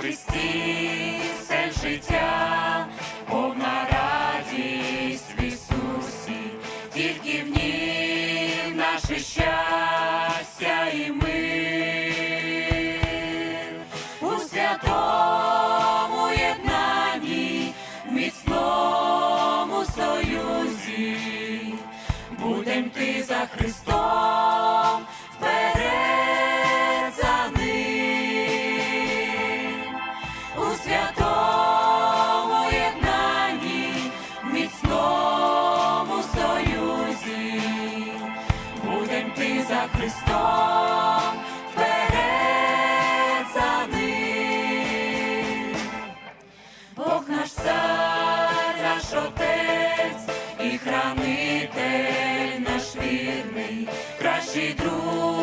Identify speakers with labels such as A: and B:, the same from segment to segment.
A: Христі все життя, повна радість в Ісусі, тільки в нім наше щастя і мир. У святому єднанні, в міцному союзі, будем ти за Христом Христом вперед. Бог наш цар, наш і хранитель наш вірний, кращий друг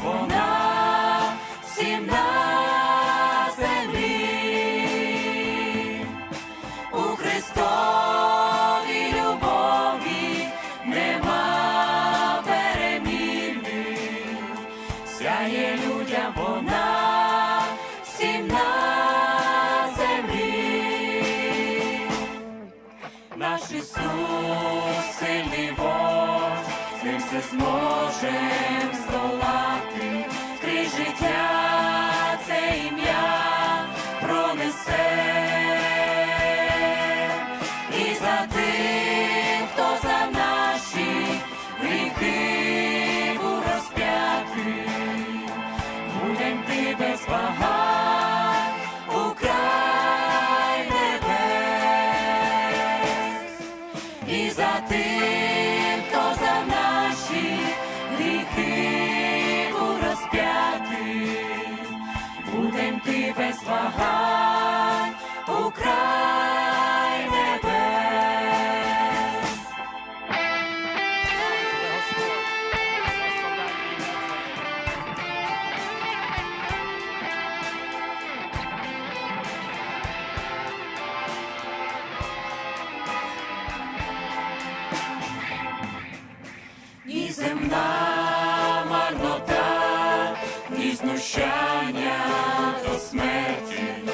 A: вона всім на землі. У Христовій любові нема переміни, сяє людям все зможем здолати, крізь життя це ім'я пронесе. І за тих, хто за наші гріхи був розп'ятий, будем ти без вагань у небес. І за тих, ти без вагань у край небес. Ні земна марнота, ні знущання смерті.